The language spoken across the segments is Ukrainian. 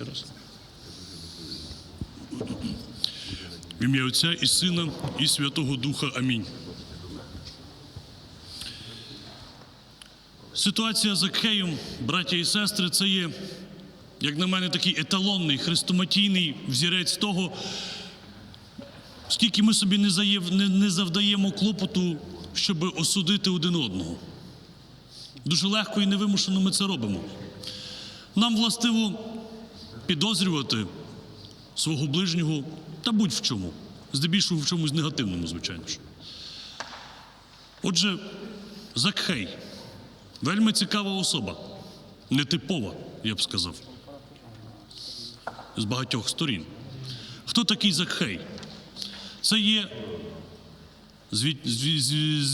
ще раз. В ім'я Отця і Сина, і Святого Духа. Амінь. Ситуація з Акхеєм, браття і сестри, це є, як на мене, такий еталонний, хрестоматійний взірець того, скільки ми собі не, заєв, не, не завдаємо клопоту, щоб осудити один одного. Дуже легко і невимушено ми це робимо. Нам властиво підозрювати свого ближнього та будь-в чому, здебільшого в чомусь негативному, звичайно ж. Отже, Закхей вельми цікава особа, нетипова, я б сказав, з багатьох сторін. Хто такий Закхей? Це є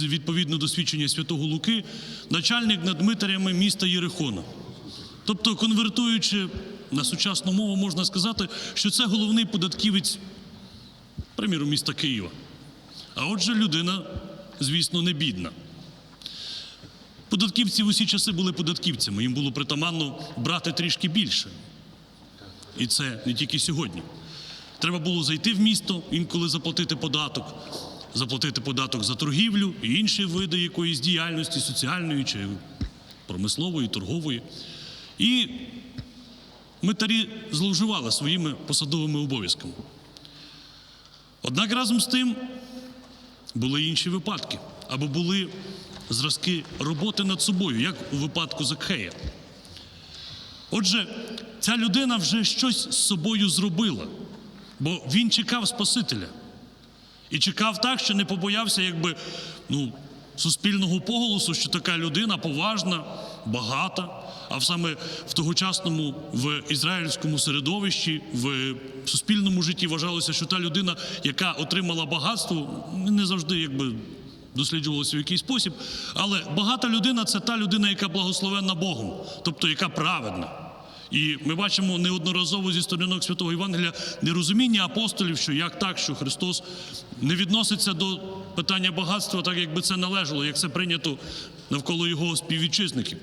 відповідно до свідчення святого Луки, начальник над митарями міста Єрихона. Тобто, конвертуючи на сучасну мову, можна сказати, що це головний податківець, приміру, міста Києва. А отже, людина, звісно, не бідна. Податківці в усі часи були податківцями, їм було притаманно брати трішки більше. І це не тільки сьогодні. Треба було зайти в місто, інколи заплатити податок, заплатити податок за торгівлю і інші види якоїсь діяльності, соціальної чи промислової, торгової. І митарі зловживали своїми посадовими обов'язками. Однак разом з тим були інші випадки, або були зразки роботи над собою, як у випадку Закхея. Отже, ця людина вже щось з собою зробила, бо він чекав Спасителя. І чекав так, що не побоявся, якби ну, суспільного поголосу, що така людина поважна, багата. А саме в тогочасному в ізраїльському середовищі, в суспільному житті вважалося, що та людина, яка отримала багатство, не завжди якби досліджувалося в якийсь спосіб. Але багата людина це та людина, яка благословенна Богом, тобто яка праведна. І ми бачимо неодноразово зі сторінок святого Євангелія нерозуміння апостолів, що як так, що Христос не відноситься до питання багатства, так якби це належало, як це прийнято навколо його співвітчизників.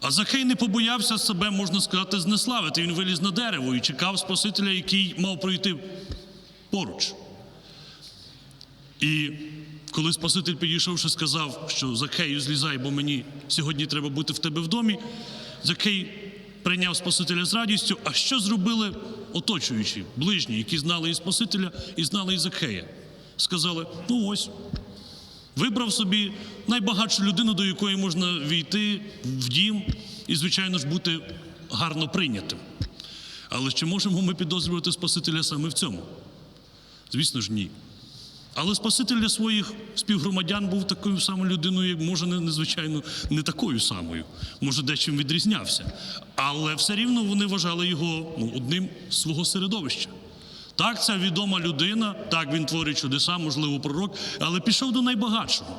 А Захей не побоявся себе, можна сказати, знеславити. Він виліз на дерево і чекав Спасителя, який мав пройти поруч. І коли Спаситель підійшовши, сказав, що Закхею злізай, бо мені сьогодні треба бути в тебе в домі, Закхей прийняв Спасителя з радістю. А що зробили оточуючі, ближні, які знали і Спасителя, і знали і Закхея? Сказали: ну ось, вибрав собі найбагатшу людину, до якої можна війти в дім і, звичайно ж, бути гарно прийнятим. Але чи можемо ми підозрювати Спасителя саме в цьому? Звісно ж, ні. Але Спаситель для своїх співгромадян був такою самою людиною, може, незвичайно, не такою самою, може, дечим відрізнявся. Але все рівно вони вважали його ну, одним з свого середовища. Так, ця відома людина, так він творить чудеса, можливо, пророк, але пішов до найбагатшого.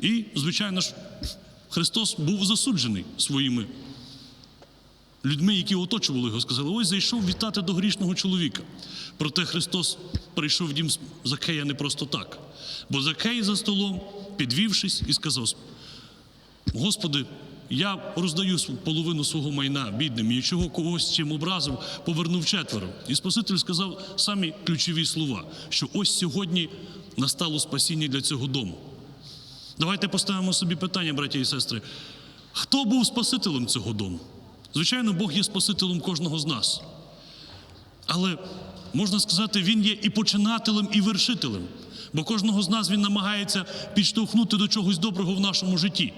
І, звичайно ж, Христос був засуджений своїми людьми, які оточували його, сказали: ось зайшов вітати до грішного чоловіка. Проте Христос прийшов в дім Закея не просто так. Бо Закей за столом, підвівшись, і сказав: Господи, я роздаю половину свого майна бідним, і чого когось чим образив, повернув четверо. І Спаситель сказав самі ключові слова, що ось сьогодні настало спасіння для цього дому. Давайте поставимо собі питання, браті і сестри. Хто був Спасителем цього дому? Звичайно, Бог є Спасителем кожного з нас. Але можна сказати, Він є і починателем, і вершителем. Бо кожного з нас Він намагається підштовхнути до чогось доброго в нашому житті,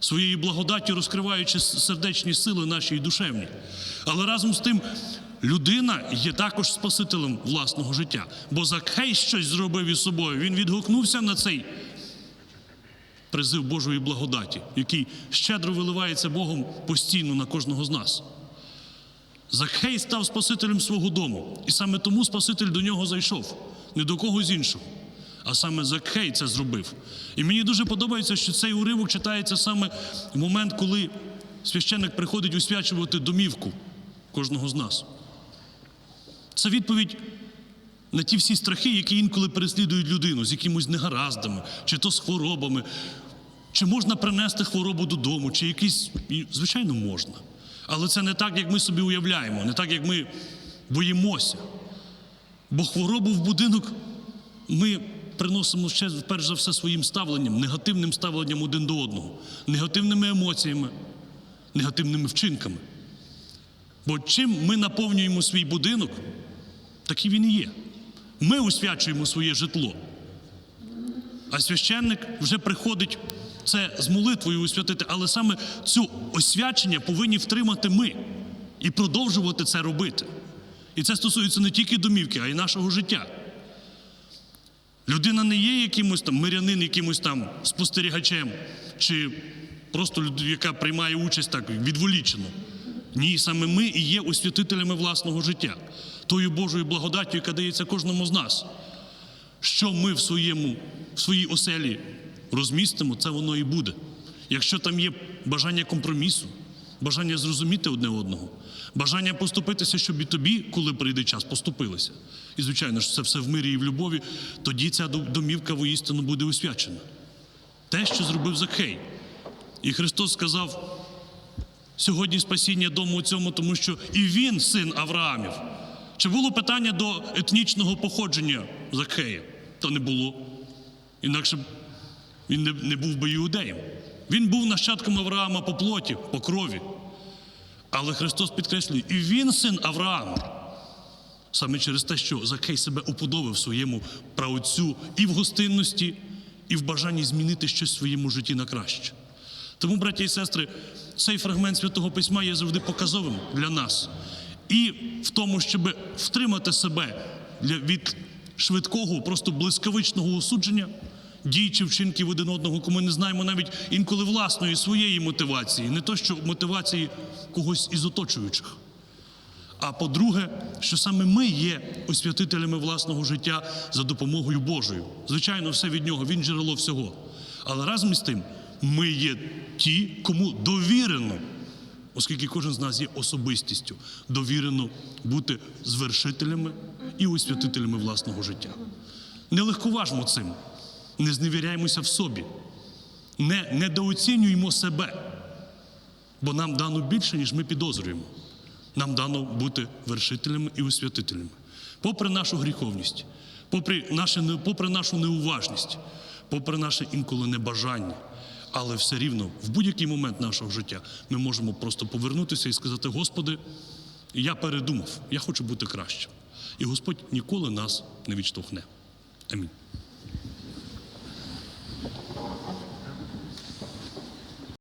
своєю благодаттю розкриваючи сердечні сили наші і душевні. Але разом з тим, людина є також Спасителем власного життя. Бо Закхей щось зробив із собою. Він відгукнувся на цей призив Божої благодаті, який щедро виливається Богом постійно на кожного з нас. Закхей став Спасителем свого дому, і саме тому Спаситель до нього зайшов, не до когось іншого. А саме Закхей це зробив. І мені дуже подобається, що цей уривок читається саме в момент, коли священник приходить усвячувати домівку кожного з нас. Це відповідь на ті всі страхи, які інколи переслідують людину з якимось негараздами, чи то з хворобами, чи можна принести хворобу додому, чи якісь. І, Звичайно, можна. Але це не так, як ми собі уявляємо, не так, як ми боїмося. Бо хворобу в будинок ми приносимо ще перш за все своїм ставленням, негативним ставленням один до одного, негативними емоціями, негативними вчинками. Бо чим ми наповнюємо свій будинок, так і він і є. Ми освячуємо своє житло. А священник вже приходить це з молитвою освятити, але саме цю освячення повинні втримати ми і продовжувати це робити. І це стосується не тільки домівки, а й нашого життя. Людина не є якимось там мирянин, якимось там спостерігачем, чи просто людина, яка приймає участь так відволічено. Ні, саме ми і є освятителями власного життя, тою Божою благодаттю, яка дається кожному з нас. Що ми в своєму, в своїй оселі розмістимо, це воно і буде. Якщо там є бажання компромісу, бажання зрозуміти одне одного, бажання поступитися, щоб і тобі, коли прийде час, поступилися. І, звичайно ж, це все в мирі і в любові, тоді ця домівка воістину буде освячена. Те, що зробив Закхей. І Христос сказав: сьогодні спасіння дому у цьому, тому що і він син Авраамів. Чи було питання до етнічного походження Закхея? Та не було. Інакше він не, не був би іудеєм. Він був нащадком Авраама по плоті, по крові. Але Христос підкреслює, і він син Авраама. Саме через те, що Закхей себе уподобив своєму праотцю і в гостинності, і в бажанні змінити щось в своєму житті на краще. Тому, браті і сестри, цей фрагмент Святого Письма є завжди показовим для нас. І в тому, щоб втримати себе від швидкого, просто блискавичного осудження дій чи вчинків один одного, коли ми не знаємо навіть інколи власної своєї мотивації, не то що мотивації когось із оточуючих. А по-друге, що саме ми є освятителями власного життя за допомогою Божою. Звичайно, все від нього, він джерело всього. Але разом із тим, ми є ті, кому довірено, оскільки кожен з нас є особистістю, довірено бути звершителями і освятителями власного життя. Не легковажмо цим, не зневіряємося в собі, не недооцінюємо себе, бо нам дано більше, ніж ми підозрюємо. Нам дано бути вершителями і освятителями. Попри нашу гріховність, попри, наше, попри нашу неуважність, попри наше інколи небажання, але все рівно в будь-який момент нашого життя ми можемо просто повернутися і сказати: Господи, я передумав, я хочу бути кращим. І Господь ніколи нас не відштовхне. Амінь.